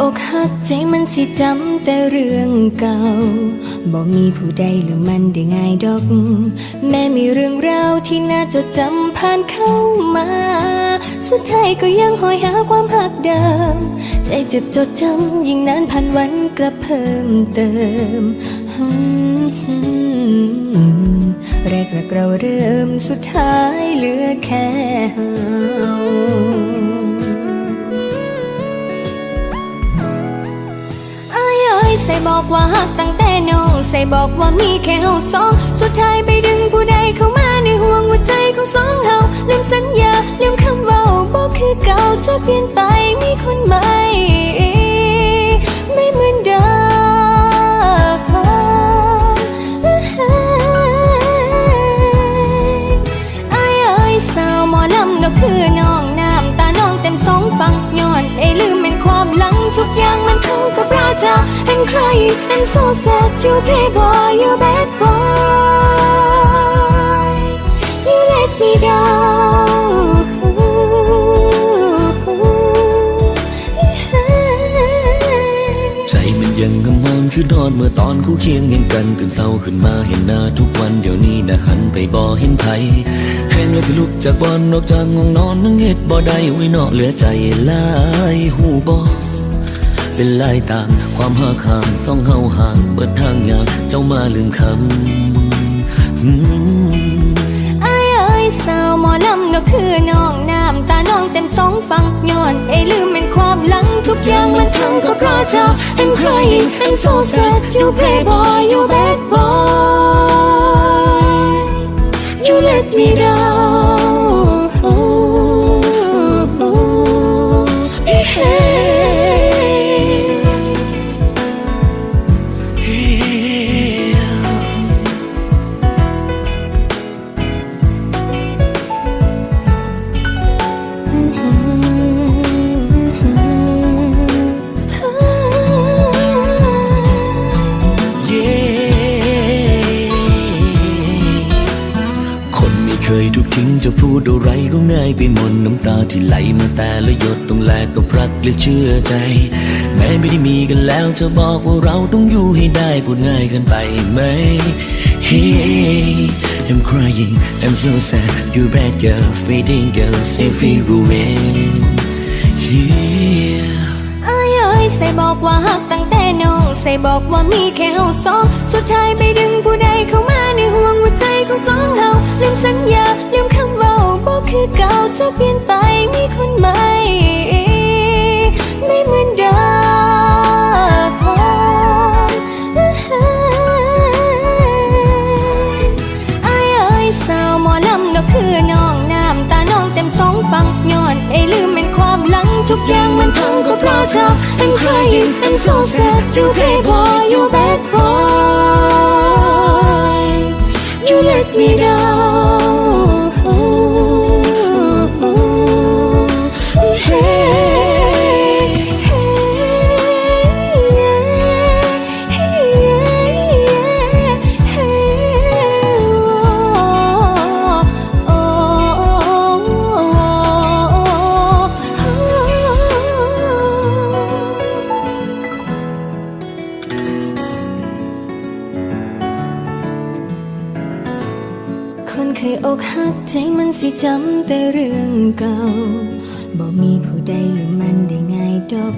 อกหักใจมันสิจำแต่เรื่องเก่าบ่มีผู้ใดหรือมันได้ง่ายดอก แม้มีเรื่องราวที่น่าจดจำผ่านเข้ามา สุดท้ายก็ยังหอยหาความหักเดิม ใจเจ็บจดจำยิ่งนานผ่านวันกลับเพิ่มเติมแรกแรกเราเริ่มสุดท้ายเหลือแค่เฮา อ้ยใส่บอกว่าหักตั้งแต่น้อง ใส่บอกว่ามีแค่เฮาสอง สุดท้ายไปดึงผู้ใดเข้ามาในห่วงหัวใจของสองเฮาลืมสัญญาลืมคำเว่าบอกคือเก่าจะเปลี่ยนไปมีคนใหม่ไม่เหมือนเดิมอายเอ้สาวหมอลำนกคือน้องน้ำตาน้องเต็มสองฝั่งย้อนไอ้ลืมเป็นความหลังทุกอย่างมันเข้ากับเราเธอ boy I'm so sad you playboy you bad boy you let me down ใจมันยังกำมอนคือนอนเมื่อตอนคู่เคียงยังกันตื่นเศร้าขึ้นมาเห็นหน้าทุกวันเดี๋ยวนี้นะหันไปบ่เห็นไทยแห้งเลยสิลุกจากบอนนอกจากง่วงนอนนั่งเฮ็ดบ่ได้ไว้เนอเหลือใจหลายหูบ่เป็นลายต่าง ความหาคางซ่องเฮาห่างเบิดทางยากเจ้ามาลืมคำอืมอายเอ้ยสาวหมอลำนกคือน้องน้ำตาน้องเต็มสองฝั่งย้อนไอ้ลืมเป็นความหลังทุกอย่างมันพังก็เพราะเธอ I'm crying I'm so sad you playboy you bad boy you let me down จะพูดอะไรก็ง่ายไปหมดน้ำตาที่ไหลมาแต่ละหยดต้องแลกกับรักและเชื่อใจ แม้ไม่ได้มีกันแล้วจะบอกว่าเราต้องอยู่ให้ได้พูดง่ายเกินไปไหม Hey I'm crying I'm so sad you bad girl fading girl say free ruin Yeah อายเอ้ยใส่บอกว่าหักตั้งแต่น้องใส่บอกว่ามีแค่เฮาสอง สุดท้ายไปดึงผู้ใดเข้ามาในห่วงหัวใจของสองเฮาลืมสัญญา คือเก่าจะเปลี่ยนไปมีคนใหม่ไม่เหมือนเดิมไอายเอ้ยสาวหมอลำนกคือน้องน้ำตาน้องเต็มสองฝั่งย้อนไอ้ลืมเป็นความหลังทุกอย่างมันพังก็เพราะเธอ I'm crying I'm so sad you playboy you bad boy you let me down ให้อกหักใจมันสิจำแต่เรื่องเก่าบอกมีผู้ใดลืมมันได้ง่ายดอก